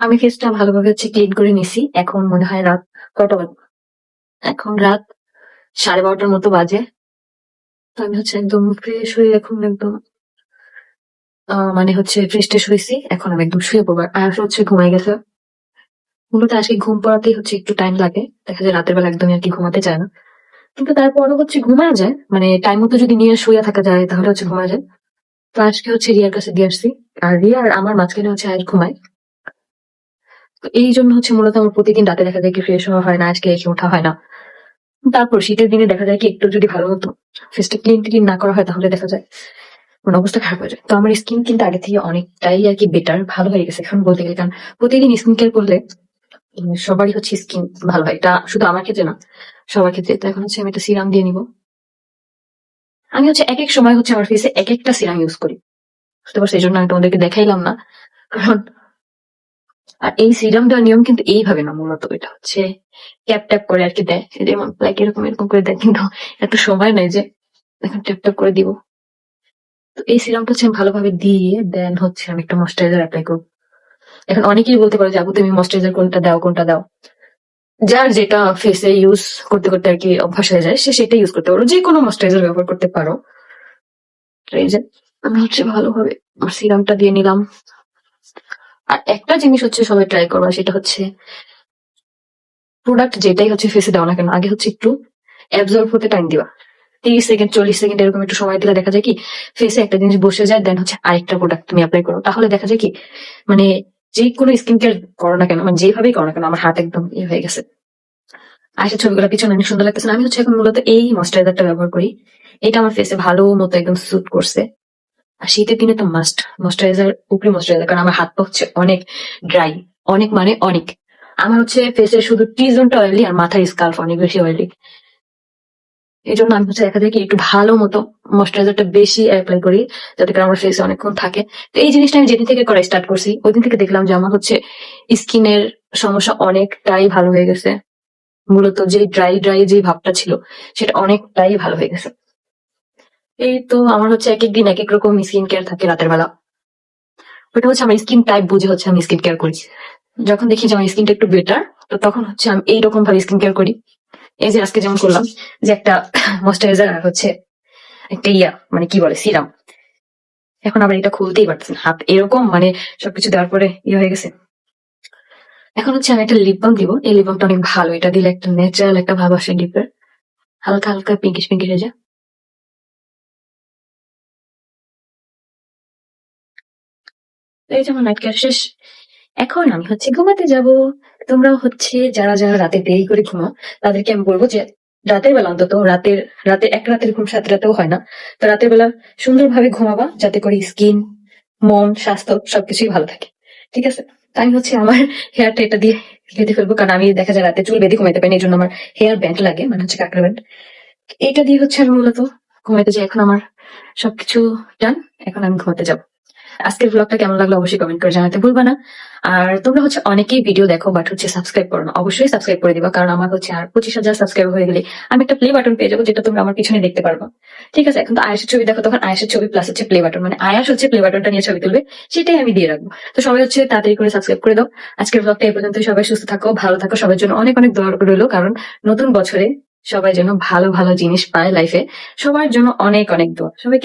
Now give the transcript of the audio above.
আমি ফেসটা ভালোভাবে হচ্ছে ক্লিন করে নিছি। এখন মনে হয় রাত কটা এখন রাত সাড়ে বারোটার মতো বাজে। তো আমি হচ্ছে একদম ফ্রেশ হয়ে এখন একদম মানে হচ্ছে ফ্রেশ ট্রেশ হয়েছি। এখন আমি একদম শুয়ে পড়ব। আর হচ্ছে ঘুমাই গেছে। মূলত আজকে ঘুম পড়াতেই হচ্ছে একটু টাইম লাগে। দেখা যায় রাতের বেলা একদমই আর কি ঘুমাতে চায় না। কিন্তু তারপরও হচ্ছে ঘুমায় যায়। মানে টাইম মতো যদি নিয়ে শুয়ে থাকা যায়, তাহলে হচ্ছে ঘুমায় যায়। তো আজকে হচ্ছে রিয়ার কাছে দিয়ে আসছি। আর রিয়া আর আমার মাঝখানে হচ্ছে আয়ের ঘুমায়। তো এই জন্য হচ্ছে মূলত আমার প্রতিদিন রাতে দেখা যায় কি ফ্রেশ হওয়া হয় না, আজকে এসে ওঠা হয় না। তারপর শীতের দিনে দেখা যায় কি একটু যদি ভালো মতো ফেসটা ক্লিন ক্লিন না করা হয় তাহলে দেখা যায় মানে অবস্থা খারাপ হয়ে যায়। তো আমার স্কিন কিন্তু আগে থেকে অনেকটাই আর কি বেটার ভালো হয়ে গেছে এখন বলতে গেলে। কারণ প্রতিদিন স্কিন কেয়ার করলে সবারই হচ্ছে স্কিন ভালো হয়। এটা শুধু আমার ক্ষেত্রে না, সবার ক্ষেত্রে। তো এখন হচ্ছে আমি একটা সিরাম দিয়ে নিব। আমি হচ্ছে এক এক সময় হচ্ছে আমার ফেসে এক একটা সিরাম ইউজ করি। বুঝতে পারছি? এই জন্য আমি তোমাদেরকে দেখাইলাম না। কারণ আর এই সিরাম দেওয়ার নিয়ম কিন্তু এইভাবে না, মূলত এটা হচ্ছে ট্যাপ ট্যাপ করে আর কি দেয়। যেমন লাইক এরকম এরকম করে দেয়, কিন্তু এত সময় নাই যে এখন ট্যাপ ট্যাপ করে দিব। তো এই সিরামটা হচ্ছে আমি ভালোভাবে দিয়ে দেন হচ্ছে আমি একটা ময়শ্চারাইজার অ্যাপ্লাই করব। এখন অনেকেই বলতে পারো যে আপু তুমি ময়শ্চারাইজার কোনটা দাও কোনটা দাও? যার যেটা ফেসে ইউজ করতে করতে আর কি অভ্যাস হয়ে যায়, সে সেটা ইউজ করতে পারো। যে কোনো ময়শ্চারাইজার ব্যবহার করতে পারো। আমি হচ্ছে ভালোভাবে সিরামটা দিয়ে নিলাম। আর একটা জিনিস হচ্ছে সবাই ট্রাই করবা, সেটা হচ্ছে প্রোডাক্ট যেটাই হচ্ছে ফেসে দাও না কেন, আগে হচ্ছে একটু অ্যাবজর্ব হতে টাইম দিবা। তিরিশ সেকেন্ড চল্লিশ সেকেন্ড এরকম একটু সময় দিলে দেখা যায় কি ফেসে একটা জিনিস বসে যায় দেন হচ্ছে আরেকটা প্রোডাক্ট তুমি অ্যাপ্লাই করো। তাহলে দেখা যায় কি মানে যে কোনো স্কিন কেয়ার করো না কেন মানে যেভাবেই করো না কেন, আমার হাত একদম ইয়ে হয়ে গেছে। আয়সা ছবিগুলো পিছনে অনেক সুন্দর লাগতেছে। আমি হচ্ছে এখন মূলত এই ময়শ্চারাইজারটা ব্যবহার করি। এটা আমার ফেসে ভালো মতো একদম স্যুট করছে। আর শীতের দিনে তো মাস্ট ময়শ্চারাইজার উপরে ময়শ্চারাইজার কারণ আমার হাত পা হচ্ছে অনেক ড্রাই অনেক মানে অনেক। আমার হচ্ছে ফেসের শুধু টি জোনটা অয়েলি আর মাথার স্কাল্প অনেক বেশি অয়েলি এই জন্য আমি হচ্ছে দেখা একটু ভালো মতো ময়শ্চারাইজারটা বেশি অ্যাপ্লাই করি, যাতে করে আমার ফেসে অনেকক্ষণ থাকে। তো এই জিনিসটা আমি যেদিন থেকে করা স্টার্ট করছি ওই দিন থেকে দেখলাম যে আমার হচ্ছে স্কিনের সমস্যা অনেকটাই ভালো হয়ে গেছে। মূলত যে ড্রাই ড্রাই যে ভাবটা ছিল, সেটা অনেকটাই ভালো হয়ে গেছে। এই তো আমার হচ্ছে এক এক দিন এক এক রকম স্কিন কেয়ার থাকে রাতের বেলা। ওটা হচ্ছে আমার স্কিন টাইপ বুঝে হচ্ছে আমি স্কিন কেয়ার করি যখন দেখি যে আমার স্কিনটা একটু বেটার তো তখন হচ্ছে আমি এইরকম ভাবে স্কিন কেয়ার করি। এই যে আজকে যেমন করলাম যে একটা ময়শ্চারাইজার আর হচ্ছে একটা ইয়া মানে কি বলে সিরাম এখন আবার এটা খুলতেই পারতেছে না। হাত এরকম মানে সবকিছু দেওয়ার পরে ইয়ে হয়ে গেছে। এখন হচ্ছে আমি একটা লিপ বাম দিব। এই লিপ বামটা অনেক ভালো, এটা দিলে একটা ন্যাচারাল একটা ভাব আসে লিপের হালকা হালকা পিঙ্কিশ পিঙ্কিশ হয়ে যায়। তো এই যে আমার নাইট শেষ। এখন আমি হচ্ছে ঘুমাতে যাব। তোমরা হচ্ছে যারা যারা রাতে দেরি করে ঘুমাও, তাদেরকে আমি বলব যে রাতের বেলা অন্তত রাতের, রাতে এক রাতের ঘুম সাত রাতেও হয় না। তো রাতের বেলা সুন্দরভাবে ঘুমাবা যাতে করে স্কিন মন, স্বাস্থ্য সবকিছুই ভালো থাকে। ঠিক আছে? আমি হচ্ছে আমার হেয়ারটা এটা দিয়ে বেঁধে ফেলব, কারণ আমি দেখা যায় রাতে চুল বেঁধে ঘুমাইতে পারি এই জন্য আমার হেয়ার ব্যান্ড লাগে মানে হচ্ছে কাঁকড়া ব্যান্ড এটা দিয়ে হচ্ছে আমি মূলত ঘুমাইতে যাই। এখন আমার সবকিছু ডান এখন আমি ঘুমাতে যাব। আজকের ব্লগটা কেমন লাগল অবশ্যই কমেন্ট করে জানাতে ভুলবা না। আর তোমরা হচ্ছে অনেকেই ভিডিও দেখো বাট হচ্ছে সাবস্ক্রাইব করো না। অবশ্যই সাবস্ক্রাইব করে দিবা, কারণ আমার হচ্ছে আর পঁচিশ হাজার সাবস্ক্রাইব হয়ে গেলে আমি একটা প্লে বাটন পেয়ে যাব, যেটা তোমরা আমার পিছনে দেখতে পারব। ঠিক আছে, এখন তো আয়াসের ছবি দেখো, তখন আয়াসের ছবি প্লাস হচ্ছে প্লে বাটন মানে আয়াস হচ্ছে প্লে বাটনটা নিয়ে ছবি তুলবে, সেটাই আমি দিয়ে রাখব। তো সবাই হচ্ছে তাড়াতাড়ি করে সাবস্ক্রাইব করে দাও। আজকের ব্লগটা এই পর্যন্ত সবাই সুস্থ থাকো, ভালো থাকো, সবার জন্য অনেক অনেক দোয়া রইল, কারণ নতুন বছরে সবাই যেন ভালো ভালো জিনিস পায় লাইফে সবার জন্য অনেক অনেক দোয়া। সবাইকে